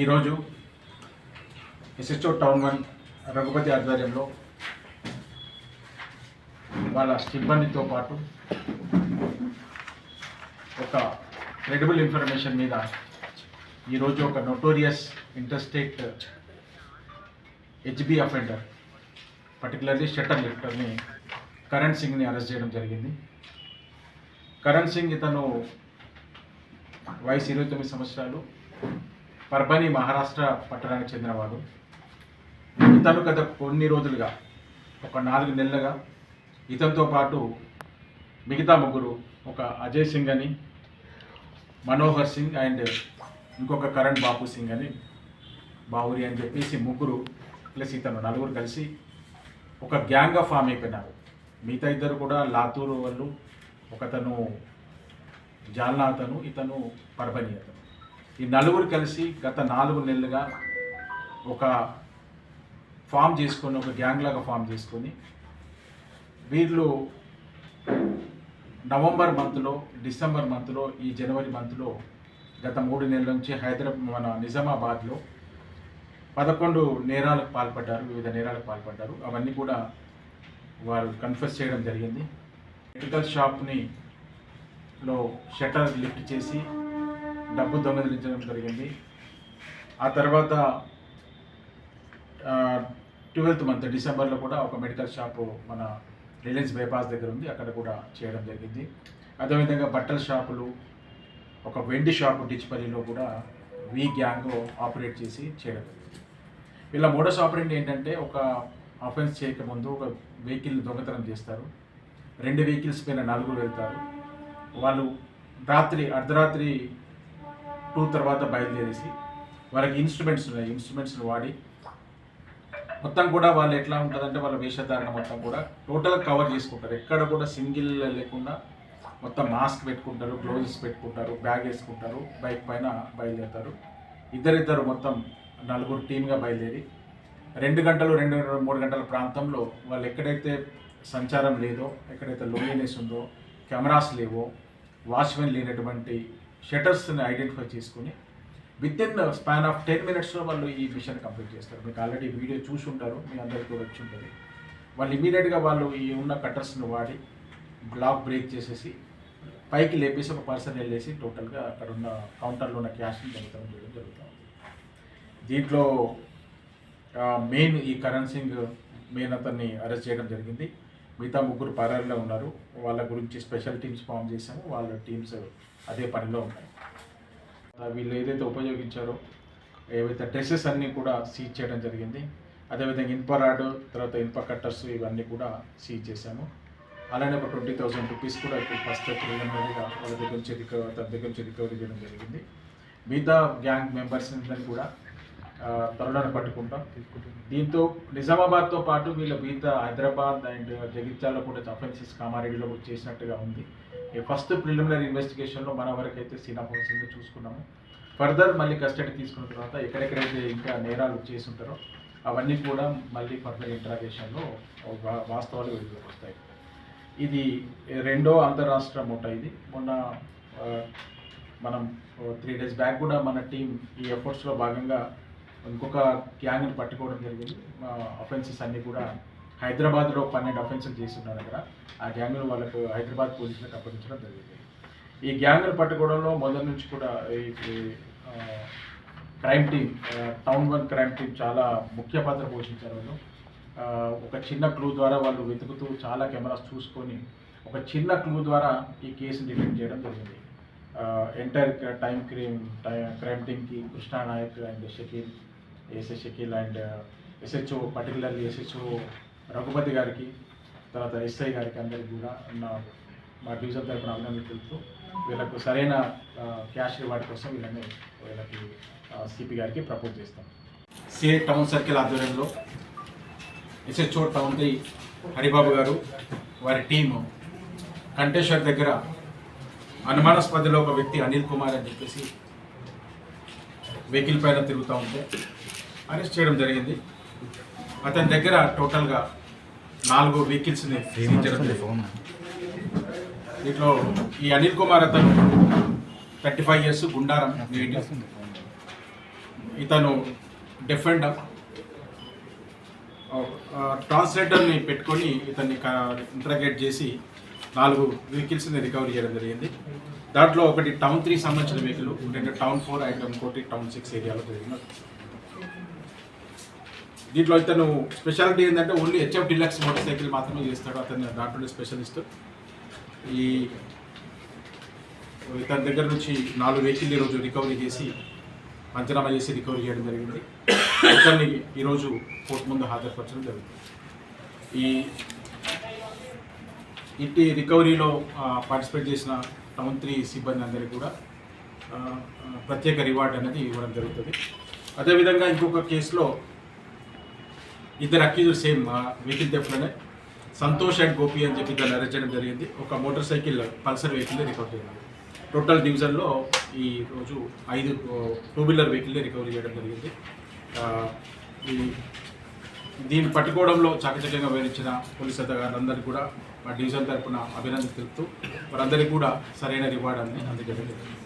ఈరోజు SSO town one Raghupathi ఆధ్వర్యంలో వాళ్ళ సిబ్బందితో పాటు ఒక క్రెడిబుల్ ఇన్ఫర్మేషన్ మీద ఈరోజు ఒక notorious interstate HB offender particularly shutter లిఫ్టర్ని Karan సింగ్ని అరెస్ట్ చేయడం జరిగింది. కరణ్ సింగ్ ఇతను వయసు ఇరవై తొమ్మిది సంవత్సరాలు. పర్బని మహారాష్ట్ర పట్టణానికి చెందినవాడు ఇతను గత కొన్ని రోజులుగా ఒక నాలుగు నెలలుగా ఇతనితో పాటు మిగతా ముగ్గురు ఒక అజయ్ సింగ్ అని మనోహర్ సింగ్ అండ్ ఇంకొక కరణ్ బాపు సింగ్ అని బావురి అని చెప్పేసి ముగ్గురు ప్లస్ ఇతను నలుగురు కలిసి ఒక గ్యాంగ్గా ఫామ్ అయిపోయినారు. మిగతా ఇద్దరు కూడా లాతూరు వాళ్ళు ఒకతను జాల్నా అతను ఇతను పర్బని అతను. ఈ నలుగురు కలిసి గత నాలుగు నెలలుగా ఒక ఫామ్ చేసుకొని ఒక గ్యాంగ్ లాగా ఫామ్ చేసుకొని వీళ్ళు నవంబర్ మంత్లో డిసెంబర్ మంత్లో ఈ జనవరి మంత్లో గత మూడు నెలల నుంచి హైదరాబాద్ మన నిజామాబాద్లో పదకొండు నేరాలకు పాల్పడ్డారు వివిధ నేరాలకు పాల్పడ్డారు. అవన్నీ కూడా వారు కన్ఫెస్ చేయడం జరిగింది. మెడికల్ షాప్ని లో షట్టర్ లిఫ్ట్ చేసి డబ్బు దొంగలించడం జరిగింది. ఆ తర్వాత ట్వెల్త్ మంత్ డిసెంబర్లో కూడా ఒక మెడికల్ షాపు మన రిలయన్స్ బైపాస్ దగ్గర ఉంది. అక్కడ కూడా చేయడం జరిగింది. అదేవిధంగా బట్టల షాపులు ఒక వెండి షాపు డిచ్పల్లిలో కూడా వీ గ్యాంగ్ ఆపరేట్ చేసి చేయడం జరిగింది. వీళ్ళ మోడస్ ఆపరేట్ ఏంటంటే ఒక ఆఫెన్స్ చేయకముందు ఒక వెహికల్ దొంగతనం చేస్తారు. రెండు వెహికల్స్ పైన నలుగురు వెళ్తారు. వాళ్ళు రాత్రి అర్ధరాత్రి టూ తర్వాత బయలుదేరేసి వాళ్ళకి ఇన్స్ట్రుమెంట్స్ ఉన్నాయి. ఇన్స్ట్రుమెంట్స్ని వాడి మొత్తం కూడా వాళ్ళు ఎట్లా ఉంటుందంటే వాళ్ళ వేషధారణ మొత్తం కూడా టోటల్ కవర్ చేసుకుంటారు. ఎక్కడ కూడా సింగిల్ లేకుండా మొత్తం మాస్క్ పెట్టుకుంటారు గ్లోవ్స్ పెట్టుకుంటారు బ్యాగ్ వేసుకుంటారు బైక్ పైన బయలుదేరుతారు. ఇద్దరిద్దరు మొత్తం నలుగురు టీమ్గా బయలుదేరి రెండు గంటలు రెండు మూడు గంటల ప్రాంతంలో వాళ్ళు ఎక్కడైతే సంచారం లేదో ఎక్కడైతే లోన్లీనెస్ ఉందో కెమెరాస్ లేవో వాచ్మెన్ లేనటువంటి షటర్స్ని ఐడెంటిఫై చేసుకుని within span of ten మినిట్స్లో వాళ్ళు ఈ మిషన్ కంప్లీట్ చేస్తారు. మీకు ఆల్రెడీ వీడియో చూసి ఉంటారు మీ అందరికీ కూడా వచ్చి ఉంటుంది. వాళ్ళు ఇమీడియట్గా వాళ్ళు ఈ ఉన్న కట్టర్స్ని వాడి బ్లాక్ బ్రేక్ చేసేసి పైకి లేపేసి ఒక పర్సన్ వెళ్ళేసి టోటల్గా అక్కడ ఉన్న కౌంటర్లో ఉన్న క్యాష్ని దొంగతనం చేయడం జరుగుతుంది దీంట్లో మెయిన్ ఈ కరణ్ సింగ్ మెయిన్ అతన్ని అరెస్ట్ చేయడం జరిగింది. మిగతా ముగ్గురు పరారులో ఉన్నారు. వాళ్ళ గురించి స్పెషల్ టీమ్స్ ఫామ్ చేశాము. వాళ్ళ టీమ్స్ అదే పనిలో ఉన్నాయి. వీళ్ళు ఏదైతే ఉపయోగించారో ఏవైతే డ్రెస్సెస్ అన్నీ కూడా సీజ్ చేయడం జరిగింది. అదేవిధంగా ఇనుప రాడ్ తర్వాత ఇన్ఫ కట్టర్స్ ఇవన్నీ కూడా సీజ్ చేశాము. అలానే ఒక ట్వంటీ థౌసండ్ రూపీస్ కూడా ఇప్పుడు ఫస్ట్ ప్రిలిమినరీగా వాళ్ళ దగ్గర నుంచి రికవరీ తన దగ్గర నుంచి రికవరీ చేయడం జరిగింది. మిగతా గ్యాంగ్ మెంబర్స్ కూడా త్వరలోనే పట్టుకుంటాం. దీంతో నిజామాబాద్తో పాటు వీళ్ళ మిగతా హైదరాబాద్ అండ్ జగిత్యాల్లో కూడా అఫెన్సెస్ కామారెడ్డిలో కూడా చేసినట్టుగా ఉంది. ఫస్ట్ ప్రిలిమినరీ ఇన్వెస్టిగేషన్లో మన వరకు అయితే సీనాపోసిందో చూసుకున్నాము. ఫర్దర్ మళ్ళీ కస్టడీ తీసుకున్న తర్వాత ఎక్కడెక్కడైతే ఇంకా నేరాలు చేసి ఉంటారో అవన్నీ కూడా మళ్ళీ ఫర్దర్ ఇంట్రాగేషన్లో వాస్తవాలు వెలుగులోకి వస్తాయి. ఇది రెండో అంతరాష్ట్ర మూట ఇది. మొన్న మనం త్రీ డేస్ బ్యాక్ కూడా మన టీం ఈ ఎఫర్ట్స్లో భాగంగా ఇంకొక గ్యాంగ్ని పట్టుకోవడం జరిగింది. అఫెన్సెస్ అన్నీ కూడా హైదరాబాద్లో పన్నెండు అఫెన్సెస్ చేస్తున్నారు అక్కడ. ఆ గ్యాంగ్ను వాళ్ళకు హైదరాబాద్ పోలీసులకు అప్పగించడం జరిగింది. ఈ గ్యాంగ్ను పట్టుకోవడంలో మొదటి నుంచి కూడా ఈ crime team town one crime team చాలా ముఖ్య పాత్ర పోషించారు వాళ్ళు. ఒక చిన్న క్లూ ద్వారా వాళ్ళు వెతుకుతూ చాలా కెమెరాస్ చూసుకొని ఒక చిన్న క్లూ ద్వారా ఈ కేసుని డిటెక్ట్ చేయడం జరిగింది. ఎంటైర్ టైం క్రీమ్ క్రైమ్ టీమ్కి Krishna Naik and Shakeel SS Shakeel and SHO particularly SHO Raghupathi గారికి తర్వాత ఎస్ఐ గారికి అందరికి కూడా నా మా డివిజన్ తరపున అభినందనలు వీళ్ళకు సరైన క్యాష్ రివార్డ్ కోసం వీళ్ళని వీళ్ళకి సిపి గారికి ప్రపోజ్ చేస్తాం. సిఐ టౌన్ సర్కిల్ ఆధ్వర్యంలో ఎస్హెచ్ఓ టౌన్కి హరిబాబు గారు వారి టీము కంటేశ్వర్ దగ్గర అనుమానాస్పదలో ఒక వ్యక్తి అనిల్ కుమార్ అని చెప్పేసి వెహికల్ పైన తిరుగుతూ ఉంటే అరెస్ట్ చేయడం జరిగింది. అతని దగ్గర టోటల్గా నాలుగు వెహికల్స్ని దీంట్లో ఈ అనిల్ కుమార్ అతను thirty five years Gundaram native ఇతను డిఫెండర్. ట్రాన్స్లేటర్ని పెట్టుకొని ఇతన్ని ఇంటరాగేట్ చేసి నాలుగు వెహికల్స్ని రికవరీ చేయడం జరిగింది. దాంట్లో ఒకటి టౌన్ త్రీ సంబంధించిన వెహికల్ రెండు టౌన్ ఫోర్ అండ్ ఇంకోటి టౌన్ సిక్స్ ఏరియాలో జరిగిన దీంట్లో ఇతను స్పెషాలిటీ ఏంటంటే only HF deluxe motorcycle మాత్రమే చేస్తాడు. అతను దాంట్లో స్పెషలిస్ట్ ఈ ఇతని దగ్గర నుంచి నాలుగు వెహికల్ ఈరోజు రికవరీ చేసి పంచనామా చేసి రికవరీ చేయడం జరిగింది. ఇతన్ని ఈరోజు కోర్టు ముందు హాజరుపరచడం జరుగుతుంది. ఈ ఇంటి రికవరీలో పార్టిసిపేట్ చేసిన టౌన్ త్రీ సిబ్బంది అందరికీ కూడా ప్రత్యేక రివార్డ్ అనేది ఇవ్వడం జరుగుతుంది. అదేవిధంగా ఇంకొక కేసులో ఇద్దరు అక్యూజులు సేమ్ వెహికల్ థెఫ్ట్లోనే సంతోష్ అండ్ గోపి అని చెప్పి దాన్ని అరెస్ట్ చేయడం జరిగింది. ఒక motorcycle Pulsar vehicle recover చేయడం. టోటల్ డివిజన్లో ఈ రోజు ఐదు టూ వీలర్ వెహికల్ని రికవరీ చేయడం జరిగింది. ఈ దీన్ని పట్టుకోవడంలో చాకచక్యంగా వివరించిన పోలీస్ అధికారులందరికీ కూడా మా డివిజన్ తరపున అభినందన తెలుపుతూ వారందరికీ కూడా సరైన రివార్డ్ అని అందజేయడం జరిగింది.